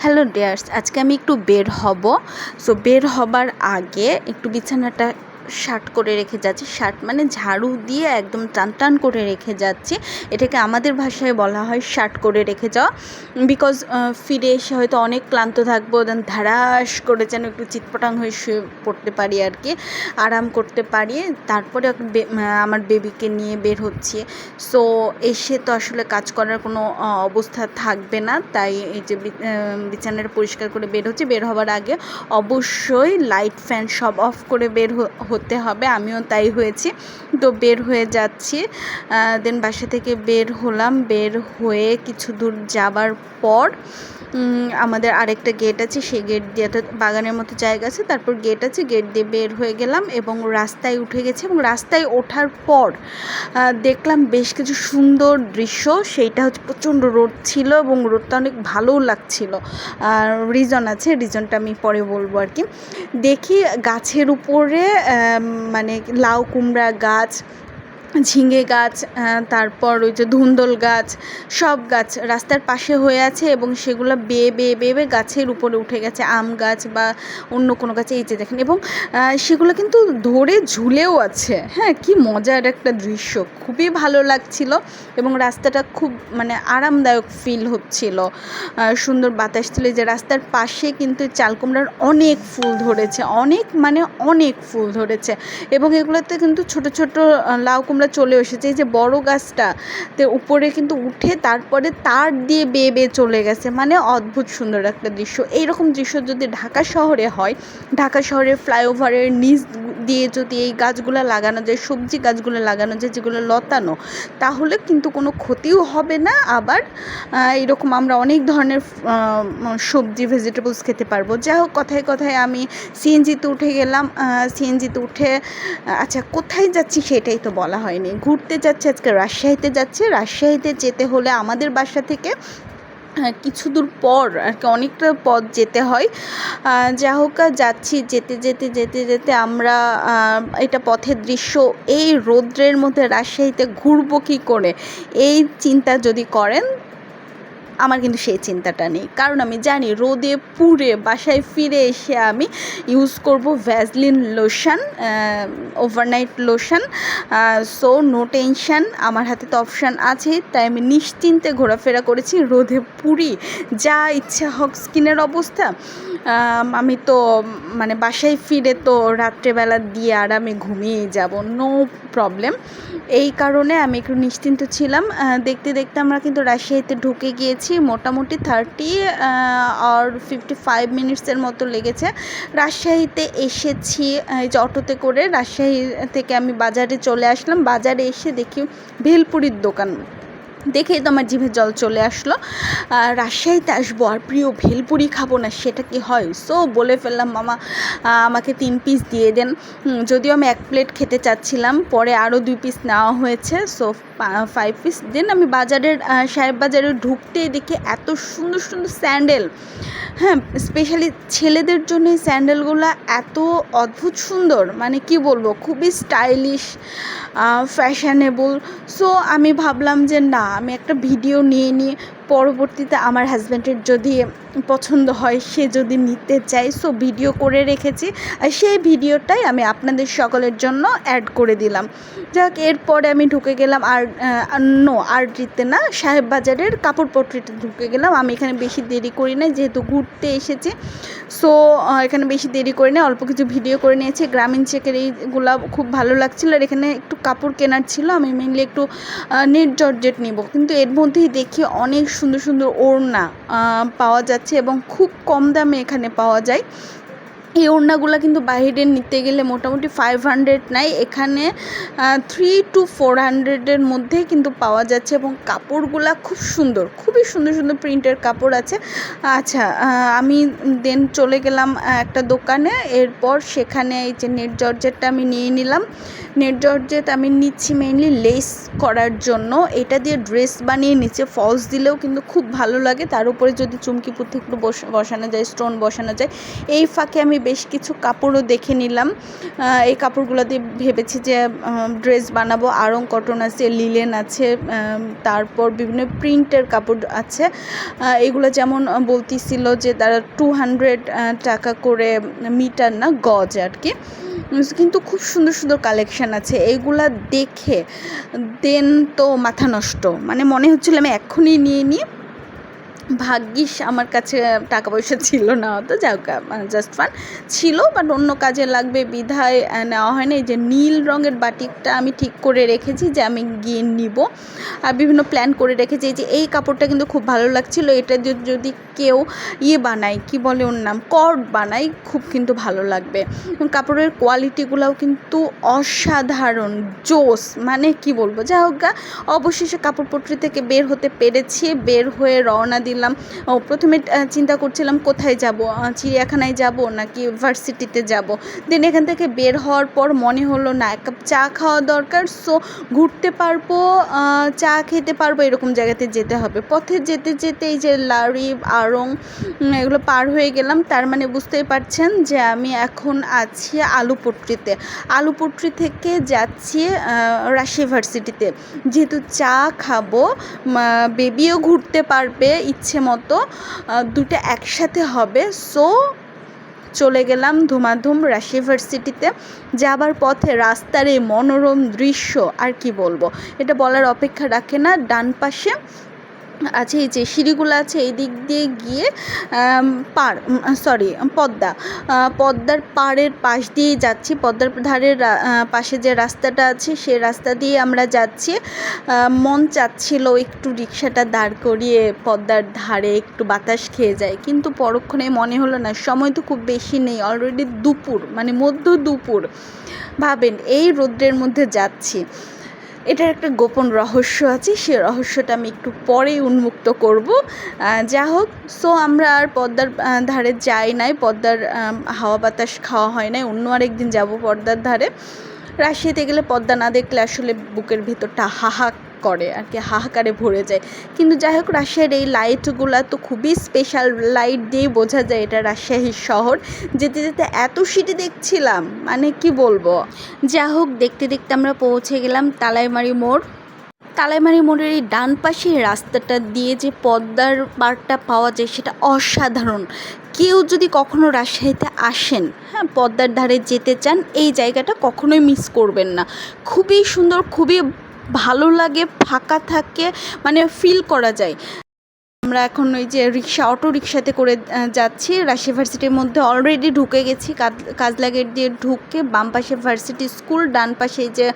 Hello dares আজকে আমি একটু বের হব। সো বের হবার আগে একটু বিছানাটা শার্ট করে রেখে যাচ্ছি। শার্ট মানে ঝাড়ু দিয়ে একদম টান টান করে রেখে যাচ্ছি। এটাকে আমাদের ভাষায় বলা হয় শার্ট করে রেখে যাওয়া। বিকজ ফিরে এসে হয়তো অনেক ক্লান্ত থাকব দেন ধারাস করে যেন একটু চিৎপটাং হয়ে শুয়ে পড়তে পারি আর কি আরাম করতে পারি। তারপরে আমার বেবিকে নিয়ে বের হচ্ছি। সো এসে তো আসলে কাজ করার কোনো অবস্থা থাকবে না। তাই এই যে বিছানাটা পরিষ্কার করে বের হচ্ছে। বের হওয়ার আগে অবশ্যই লাইট ফ্যান সব অফ করে বের হতে হবে, আমিও তাই হয়েছি। তো বের হয়ে যাচ্ছি দেন বাসা থেকে বের হলাম, বের হয়ে কিছু দূর যাবার পর আমাদের আরেকটা গেট আছে, সেই গেট দিয়ে তো বাগানের মতো জায়গা আছে, তারপর গেট আছে গেট দিয়ে বের হয়ে গেলাম এবং রাস্তায় উঠে গেছি এবং রাস্তায় ওঠার পর দেখলাম বেশ কিছু সুন্দর দৃশ্য, সেইটা হচ্ছে প্রচণ্ড রোদ ছিল এবং রোদটা অনেক ভালোও লাগছিল। রিজন আছে রিজনটা আমি পরে বলব আর কি। দেখি গাছের উপরে মানে লাউ, কুমড়া গাছ ঝিঙে গাছ তারপর ওই যে ধুন্দল গাছ, সব গাছ রাস্তার পাশে হয়ে আছে এবং সেগুলো বেয়ে বেয়ে বেয়ে বেয়ে গাছের উপরে উঠে গেছে, আম গাছ বা অন্য কোনো গাছে। এই যে দেখেন, এবং সেগুলো কিন্তু ধরে ঝুলেও আছে। হ্যাঁ কি মজার একটা দৃশ্য। খুবই ভালো লাগছিল এবং রাস্তাটা খুব মানে আরামদায়ক ফিল হচ্ছিল। সুন্দর বাতাস ছিল। যে রাস্তার পাশে কিন্তু চালকুমড়ার অনেক ফুল ধরেছে। অনেক মানে অনেক ফুল ধরেছে। এবং এগুলোতে কিন্তু ছোট ছোট লাউ কুমড়া চলে এসেছি। এই যে বড় গাছটা, তে উপরে কিন্তু উঠে তারপরে তার দিয়ে বেয়ে বেয়ে চলে গেছে। মানে অদ্ভুত সুন্দর একটা দৃশ্য। এইরকম দৃশ্য যদি ঢাকা শহরে হয়, ঢাকা শহরের ফ্লাইওভারের নিচ দিয়ে যদি এই গাছগুলো লাগানো যায়, সবজি গাছগুলো লাগানো যায়, যেগুলো লতানো, তাহলে কিন্তু কোনো ক্ষতিও হবে না। আবার এরকম আমরা অনেক ধরনের সবজি ভেজিটেবলস খেতে পারব। যাই হোক, কথায় কথায় আমি সিএনজিতে উঠে গেলাম। সিএনজিতে উঠে আচ্ছা কোথায় যাচ্ছি সেটাই তো বলা হয়নি। ঘুরতে যাচ্ছে, আজকে রাজশাহীতে যাচ্ছে। রাজশাহীতে যেতে হলে আমাদের বাসা থেকে কিছু দূর পর আর কি, অনেকটা পথ যেতে হয়। যা হোক যাচ্ছি যেতে যেতে যেতে যেতে আমরা এটা পথের দৃশ্য। এই রৌদ্রের মধ্যে রাজশাহীতে ঘুরবো কী করে? এই চিন্তা যদি করেন আমার কিন্তু সেই চিন্তাটা নেই। কারণ আমি জানি রোদে পুড়ে বাসায় ফিরে এসে আমি ইউজ করব Vaseline lotion overnight lotion so no tension আমার হাতে তো অপশান আছে, তাই আমি নিশ্চিন্তে ঘোরাফেরা করেছি রোদে পুরি যা ইচ্ছা হোক স্কিনের অবস্থা। আমি তো মানে বাসায় ফিরে তো রাত্রেবেলা দিয়ে আরামে ঘুমিয়ে যাব নো প্রবলেম এই কারণে আমি একটু নিশ্চিন্ত ছিলাম। দেখতে দেখতে আমরা কিন্তু রাজশাহীতে ঢুকে গিয়েছি। মোটামুটি থার্টি আর ফিফটি ফাইভ মিনিটসের মতো লেগেছে। রাজশাহীতে এসেছি, এই যে অটোতে করে রাজশাহী থেকে আমি বাজারে চলে আসলাম। বাজারে এসে দেখি ভেলপুরির দোকান। দেখেই তো আমার জিভে জল চলে আসলো। রাজশাহীতে আসব আর প্রিয় ভেলপুরি খাব না, সেটা কি হয়? সো বলে ফেললাম, মামা আমাকে তিন পিস দিয়ে দেন। যদিও আমি এক প্লেট খেতে চাচ্ছিলাম, পরে আরও দুই পিস নেওয়া হয়েছে। সো ফাইভ পিস দেন আমি বাজারের সাহেব বাজারে ঢুকতেই দেখি এত সুন্দর সুন্দর স্যান্ডেল হ্যাঁ স্পেশালি ছেলেদের জন্য এই স্যান্ডেলগুলো এত অদ্ভুত সুন্দর মানে কি বলব, খুবই স্টাইলিশ ফ্যাশনেবল সো আমি ভাবলাম যে না আমি একটা ভিডিও নিয়ে নিয়ে পরবর্তীতে আমার হাজব্যান্ডের যদি পছন্দ হয়, সে যদি নিতে চায় সো ভিডিও করে রেখেছি। আর সেই ভিডিওটাই আমি আপনাদের সকলের জন্য অ্যাড করে দিলাম। যাক, এরপরে আমি ঢুকে গেলাম আর নো আর দিতে না সাহেব বাজারের কাপড় পট্রিতে ঢুকে গেলাম। আমি এখানে বেশি দেরি করি না যেহেতু ঘুরতে এসেছি। সো এখানে বেশি দেরি করি না অল্প কিছু ভিডিও করে নিয়েছি। গ্রামীণ চেকের এইগুলা খুব ভালো লাগছিল। আর এখানে একটু কাপড় কেনার ছিল, আমি মেনলি একটু নেট জর্জেট নিব। কিন্তু এর মধ্যেই দেখি অনেক সুন্দর সুন্দর ওড়না পাওয়া যাচ্ছে। এবং খুব কম দামে এখানে পাওয়া যায়। এই ওড়নাগুলো কিন্তু বাইরে নিতে গেলে মোটামুটি ফাইভ হান্ড্রেড নাই। এখানে থ্রি টু ফোর হান্ড্রেডের মধ্যে কিন্তু পাওয়া যাচ্ছে এবং কাপড়গুলা খুব সুন্দর, খুবই সুন্দর সুন্দর প্রিন্টের কাপড় আছে। আচ্ছা আমি দেন চলে গেলাম একটা দোকানে। এরপর সেখানে এই যে নেট জর্জেটটা আমি নিয়ে নিলাম। নেট জর্জেট আমি নিচ্ছি মেইনলি লেস করার জন্য। এটা দিয়ে ড্রেস বানিয়ে নিচে ফলস দিলেও কিন্তু খুব ভালো লাগে। তার উপরে যদি চুমকি পুঁথি একটু বস- বসানো যায় স্টোন বসানো যায়, এই ফাঁকে আমি বেশ কিছু কাপড়ও দেখে নিলাম। এই কাপড়গুলো দিয়ে ভেবেছি যে ড্রেস বানাবো। আরং কটন আছে লিলেন আছে তারপর বিভিন্ন প্রিন্টের কাপড় আছে। এগুলো যেমন বলতেছিল যে, তারা টু হান্ড্রেড টাকা করে মিটার না, গজ আর কি। কিন্তু খুব সুন্দর সুন্দর কালেকশান আছে। এইগুলা দেখে দেন তো মাথা নষ্ট। মানে মনে হচ্ছিল আমি এখনই নিয়ে নিই। ভাগ্যিস আমার কাছে টাকা পয়সা ছিল না অত যাক জাস্ট ফান ছিল বাট অন্য কাজে লাগবে বিধায় নেওয়া হয় না। এই যে নীল রঙের বাটিকটা আমি ঠিক করে রেখেছি যে আমি গিয়ে নিব। আর বিভিন্ন প্ল্যান করে রেখেছি যে এই কাপড়টা কিন্তু খুব ভালো লাগছিল। এটা যদি- কেউ ইয়ে বানায় কি বলে ওর নাম? কর্ড বানায় খুব কিন্তু ভালো লাগবে। কাপড়ের কোয়ালিটিগুলোও কিন্তু অসাধারণ জোস মানে কি বলব? যাই হোক গা, অবশেষে কাপড়পট্রি থেকে বের হতে পেরেছি বের হয়ে রওনা দিলাম ও প্রথমে চিন্তা করছিলাম কোথায় যাব চিড়িয়াখানায় যাব নাকি ভার্সিটিতে যাব। দেন এখান থেকে বের হওয়ার পর মনে হলো, না, এক কাপ চা খাওয়া দরকার সো ঘুরতে পারব চা খেতে পারব, এরকম জায়গাতে যেতে হবে। পথে যেতে যেতে এই যে লারি আড়ং এগুলো পার হয়ে গেলাম, তার মানে বুঝতেই পারছেন যে আমি এখন আছি আলুপট্রিতে আলুপট্রি থেকে যাচ্ছি রাশি ভার্সিটিতে। যেহেতু চা খাব বেবিও ঘুরতে পারবে, ইচ্ছে মতো আহ, দুটো একসাথে হবে। সো চলে গেলাম ধুমাধুম রাশি ইউনিভার্সিটিতে। যাবার পথে রাস্তার এই মনোরম দৃশ্য আর কি বলব? এটা বলার অপেক্ষা রাখে না ডান পাশে আছে, এই যে সিঁড়িগুলো আছে, এই দিক দিয়ে গিয়ে পার সরি পদ্মা পদ্মার পাড়ের পাশ দিয়েই যাচ্ছি। পদ্মার ধারের পাশে যে রাস্তাটা আছে, সে রাস্তা দিয়ে আমরা যাচ্ছি। মন চাচ্ছিল একটু রিক্সাটা দাঁড় করিয়ে পদ্মার ধারে একটু বাতাস খেয়ে যায় কিন্তু পরক্ষণে মনে হলো না, সময় তো খুব বেশি নেই অলরেডি দুপুর মানে মধ্য দুপুর। ভাবেন, এই রৌদ্রের মধ্যে যাচ্ছি। এটার একটা গোপন রহস্য আছে, সে রহস্যটা আমি একটু পরেই উন্মুক্ত করব। যা হোক সো আমরা আর পদ্মার ধারে যাই নাই, পদ্মার হাওয়া বাতাস খাওয়া হয় নাই, অন্য আরেকদিন যাব পদ্মার ধারে। রাশিয়াতে গেলে পদ্মা না দেখলে আসলে বুকের ভিতরটা হাহা করে আর কি, হাহাকারে ভরে যায়। কিন্তু যাই হোক রাজশাহীর এই লাইটগুলা তো খুবই স্পেশাল লাইট দিয়ে বোঝা যায় এটা রাজশাহীর শহর। যেতে যেতে এত সিটি দেখছিলাম মানে কি বলব? যা হোক, দেখতে দেখতে আমরা পৌঁছে গেলাম তালাইমারি মোড়। তালাইমারি মোড়ের এই ডান পাশে রাস্তাটা দিয়ে যে পদ্মার পাড়টা পাওয়া যায়, সেটা অসাধারণ। কেউ যদি কখনো রাজশাহীতে আসেন হ্যাঁ পদ্মার ধারে যেতে চান, এই জায়গাটা কখনোই মিস করবেন না। খুবই সুন্দর, খুবই ভালো লাগে ফাঁকা থাকে মানে ফিল করা যায়। আমরা এখন ওই যে রিক্সা, অটো রিক্সাতে করে যাচ্ছি। রাজশাহী ভার্সিটির মধ্যে অলরেডি ঢুকে গেছি। কাজ- গেট দিয়ে ঢুকে বাম পাশে ভার্সিটি স্কুল, ডান পাশে যে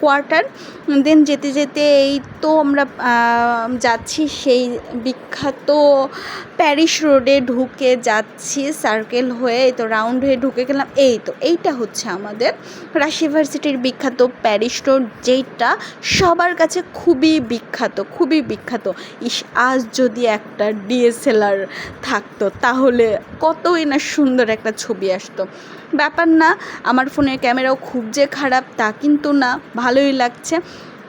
কোয়ার্টার। দেন যেতে যেতে এই তো আমরা যাচ্ছি সেই বিখ্যাত প্যারিস রোডে ঢুকে যাচ্ছি সার্কেল হয়ে। তো রাউন্ড হয়ে ঢুকে গেলাম। এই তো, এইটা হচ্ছে আমাদের রাজশাহী ভার্সিটির বিখ্যাত প্যারিস রোড যেটা সবার কাছে খুবই বিখ্যাত খুবই বিখ্যাত। ইস, আজ যদি একটা ডিএসএলআর থাকতো, তাহলে কতই না সুন্দর একটা ছবি আসতো। ব্যাপার না, আমার ফোনের ক্যামেরাও খুব যে খারাপ, তা কিন্তু না, ভালোই লাগছে।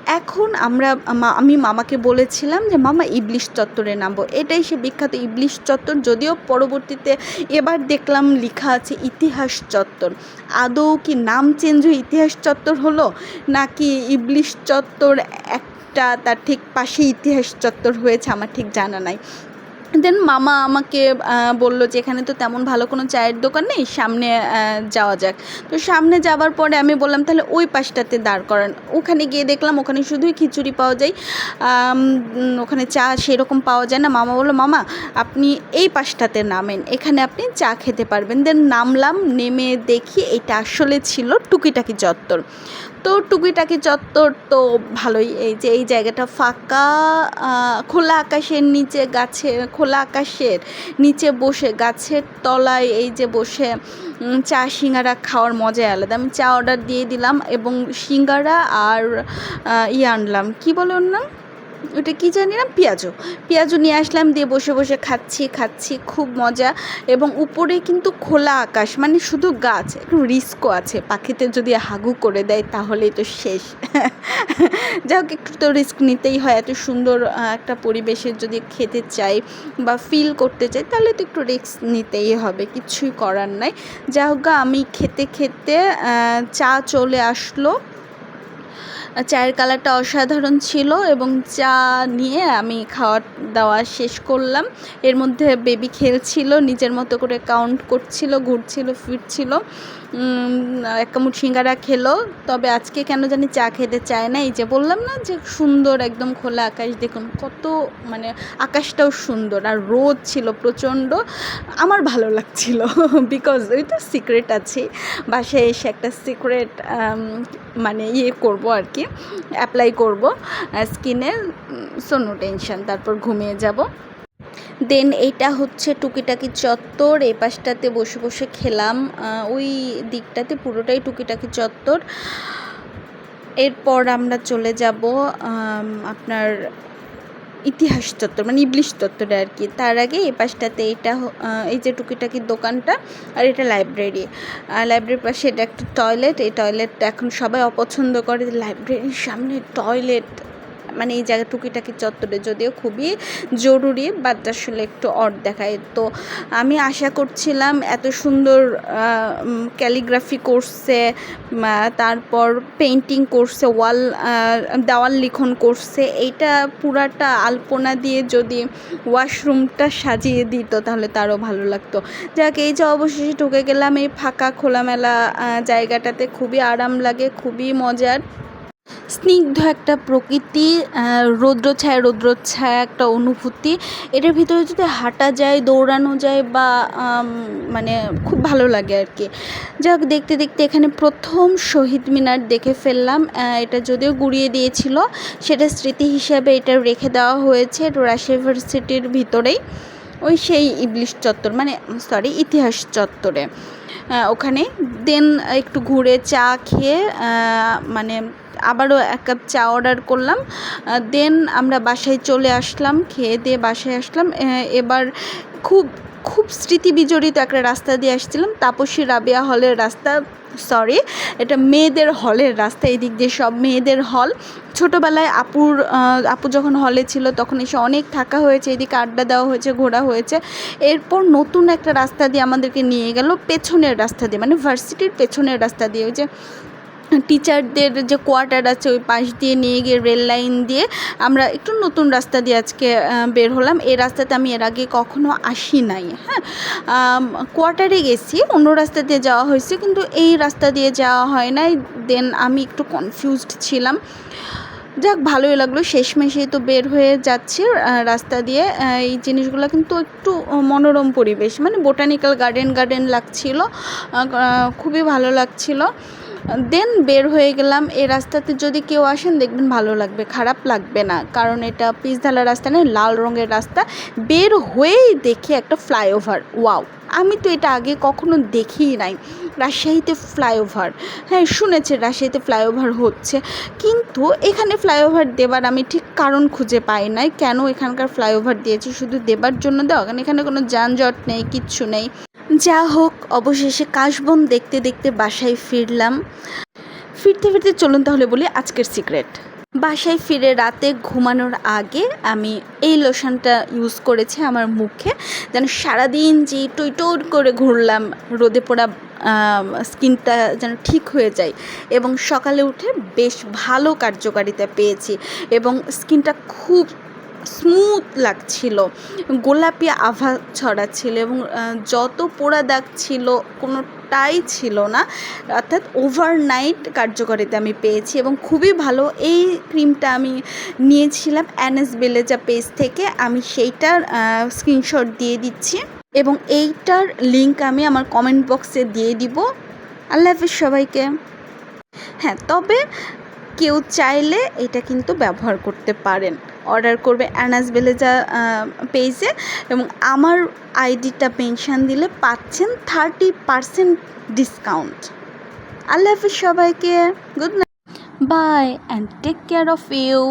এখন আমরা আমি মামাকে বলেছিলাম যে, মামা, ইবলিশ চত্বরে নামবো। এটাই সে বিখ্যাত ইবলিশ চত্বর, যদিও পরবর্তীতে এবার দেখলাম লেখা আছে ইতিহাস চত্বর। আদৌ কি নাম চেঞ্জ হয়ে ইতিহাস চত্বর হলো? নাকি ইবলিশ চত্বর একটা তার ঠিক পাশে ইতিহাস চত্বর হয়েছে, আমার ঠিক জানা নাই। দেন মামা আমাকে বলল যে এখানে তো তেমন ভালো কোনো চায়ের দোকান নেই, সামনে যাওয়া যাক। তো সামনে যাওয়ার পরে আমি বললাম, তাহলে ওই পাশটাতে দাঁড় করান। ওখানে গিয়ে দেখলাম ওখানে শুধুই খিচুড়ি পাওয়া যায় ওখানে চা সেরকম পাওয়া যায় না। মামা বলল, মামা, আপনি এই পাশটাতে নামেন, এখানে আপনি চা খেতে পারবেন। দেন নামলাম, নেমে দেখি এটা আসলে ছিল টুকিটাকি চত্বর। তো টুকিটাকি চত্বর তো ভালোই, এই যে এই জায়গাটা ফাঁকা খোলা আকাশের নিচে গাছে খোলা আকাশের নিচে বসে গাছের তলায় এই যে বসে চা সিঙ্গারা খাওয়ার মজাই আলাদা। আমি চা অর্ডার দিয়ে দিলাম এবং সিঙ্গারা আর ইয়ে আনলাম। কী বলে ওর নাম? ওটা কী জানি না? পেঁয়াজু পেঁয়াজু নিয়ে আসলাম, দিয়ে বসে বসে খাচ্ছি খাচ্ছি, খুব মজা। এবং উপরে কিন্তু খোলা আকাশ মানে শুধু গাছ, একটু রিস্কও আছে। পাখিতে যদি হাগু করে দেয় তাহলেই তো শেষ। যাই হোক, একটু তো রিস্ক নিতেই হয়। এত সুন্দর একটা পরিবেশের যদি খেতে চাই বা ফিল করতে চাই, তাহলে তো একটু রিস্ক নিতেই হবে। কিছুই করার নাই। যা হোক আমি খেতে খেতে চা চলে আসলো। চায়ের কালারটা অসাধারণ ছিল এবং চা নিয়ে আমি খাওয়া দাওয়া শেষ করলাম। এর মধ্যে বেবি খেলছিল, নিজের মতো করে কাউন্ট করছিল, ঘুরছিল, ফিরছিল। এক কামড় সিঙ্গারা খেলো, তবে আজকে কেন জানি চা খেতে চায় না, এই যে বললাম না যে সুন্দর একদম খোলা আকাশ, দেখুন কত মানে আকাশটাও সুন্দর, আর রোদ ছিল প্রচণ্ড, আমার ভালো লাগছিল বিকজ ওই তো সিক্রেট আছে, বাসায় এসে একটা সিক্রেট মানে ইয়ে করব আর কি অ্যাপ্লাই করব স্কিনে সো নো টেনশন তারপর ঘুমিয়ে যাব দেন এইটা হচ্ছে টুকিটাকি চত্বর এই পাশটাতে বসে বসে খেলাম। ওই দিকটাতে পুরোটাই টুকিটাকি চত্বর। এরপর আমরা চলে যাব আপনার ইতিহাস চত্বর মানে ইবলিশ চত্বরে আর কি। তার আগে এই পাশটাতে এটা এই যে টুকিটাকি দোকানটা আর এটা লাইব্রেরি। আর লাইব্রেরির পাশে এটা একটা টয়লেট, এই টয়লেটটা এখন সবাই অপছন্দ করে। লাইব্রেরির সামনে টয়লেট। মানে এই জায়গা টুকিটাকি চত্বরে যদিও খুবই জরুরি বাট আসলে একটু অড দেখায়। তো আমি আশা করছিলাম এত সুন্দর ক্যালিগ্রাফি করছে তারপর পেন্টিং করছে ওয়াল দেওয়াল লিখন করছে এইটা পুরাটা আলপনা দিয়ে যদি ওয়াশরুমটা সাজিয়ে দিত তাহলে তারও ভালো লাগতো। যাক, এই যে অবশেষে ঢুকে গেলাম এই ফাঁকা খোলামেলা জায়গাটাতে, খুবই আরাম লাগে, খুবই মজার। স্নিগ্ধ একটা প্রকৃতি আহ, রৌদ্র ছায়া রৌদ্র ছায়া একটা অনুভূতি। এটার ভিতরে যদি হাঁটা যায় দৌড়ানো যায় বা মানে খুব ভালো লাগে আর কি। যাক দেখতে দেখতে এখানে প্রথম শহীদ মিনার দেখে ফেললাম। এটা যদিও গুড়িয়ে দিয়েছিল সেটা স্মৃতি হিসাবে এটা রেখে দেওয়া হয়েছে রাজশাহী ইউনিভার্সিটির ভিতরেই। ওই সেই ইবলিশ চত্বর মানে সরি ইতিহাস চত্বরে। ওখানে দেন একটু ঘুরে চা খেয়ে মানে আবারও এক কাপ চা অর্ডার করলাম। দেন আমরা বাসায় চলে আসলাম, খেয়ে দিয়ে বাসায় আসলাম। এবার খুব খুব স্মৃতি বিজড়িত একটা রাস্তা দিয়ে আসছিলাম, তাপসী রাবিয়া হলের রাস্তা সরি এটা মেয়েদের হলের রাস্তা, এদিক দিয়ে সব মেয়েদের হল। ছোটোবেলায় আপুর আপু যখন হলে ছিল, তখন এসে অনেক থাকা হয়েছে, এদিকে আড্ডা দেওয়া হয়েছে, ঘোরা হয়েছে। এরপর নতুন একটা রাস্তা দিয়ে আমাদেরকে নিয়ে গেল, পেছনের রাস্তা দিয়ে মানে ভার্সিটির পেছনের রাস্তা দিয়ে, ওই যে টিচারদের যে কোয়ার্টার আছে ওই পাশ দিয়ে নিয়ে গিয়ে রেল লাইন দিয়ে আমরা একটু নতুন রাস্তা দিয়ে আজকে বের হলাম। এই রাস্তাতে আমি এর আগে কখনো আসি নাই হ্যাঁ? কোয়ার্টারে গেছি, অন্য রাস্তা দিয়ে যাওয়া হয়েছে, কিন্তু এই রাস্তা দিয়ে যাওয়া হয় নাই। দেন আমি একটু কনফিউজড ছিলাম। যাক, ভালোই লাগল। শেষমেশেই তো বের হয়ে যাচ্ছে রাস্তা দিয়ে। এই জিনিসগুলো কিন্তু একটু মনোরম পরিবেশ মানে বোটানিক্যাল গার্ডেন গার্ডেন লাগছিল। খুবই ভালো লাগছিল। দেন বের হয়ে গেলাম এই রাস্তাতে। যদি কেউ আসেন, দেখবেন ভালো লাগবে, খারাপ লাগবে না। কারণ এটা পিচঢালা রাস্তা নয় লাল রঙের রাস্তা। বের হয়েই দেখি একটা ফ্লাইওভার। ওয়াও, আমি তো এটা আগে কখনো দেখিই নাই। রাজশাহীতে ফ্লাইওভার। হ্যাঁ শুনেছি রাজশাহীতে ফ্লাইওভার হচ্ছে। কিন্তু এখানে ফ্লাইওভার দেবার আমি ঠিক কারণ খুঁজে পাই নাই। কেন এখানকার ফ্লাইওভার দিয়েছে? শুধু দেবার জন্য দেওয়া? কারণ এখানে কোনো যানজট নেই, কিচ্ছু নেই। যা হোক, অবশেষে কাশবন দেখতে দেখতে বাসায় ফিরলাম। ফিরতে ফিরতে চলুন তাহলে বলি আজকের সিক্রেট। বাসায় ফিরে রাতে ঘুমানোর আগে আমি এই লোশনটা ইউজ করেছি আমার মুখে, যেন সারাদিন যে টইটোর করে ঘুরলাম, রোদে পোড়া স্কিনটা যেন ঠিক হয়ে যায়। এবং সকালে উঠে বেশ ভালো কার্যকারিতা পেয়েছি এবং স্কিনটা খুব স্মুথ লাগছিল, গোলাপি আভা ছড়াচ্ছিল এবং যত পোড়া দাগ ছিল কোনোটাই ছিল না। অর্থাৎ ওভারনাইট কার্যকারিতা আমি পেয়েছি এবং খুবই ভালো এই ক্রিমটা আমি নিয়েছিলাম অ্যানেস বেলেজা পেজ থেকে। আমি সেইটার স্ক্রিনশট দিয়ে দিচ্ছি এবং এইটার লিংক আমি আমার কমেন্ট বক্সে দিয়ে দিব। আল্লাহ হাফিজ সবাইকে। হ্যাঁ তবে কেউ চাইলে এটা কিন্তু ব্যবহার করতে পারেন। অর্ডার করবে অ্যানাস বেলেজা পেজে এবং আমার আইডিটা পেনশন দিলে পাচ্ছেন থার্টি পারসেন্ট ডিসকাউন্ট। আল্লাহ হাফিজ সবাইকে, good night. Bye and take care of you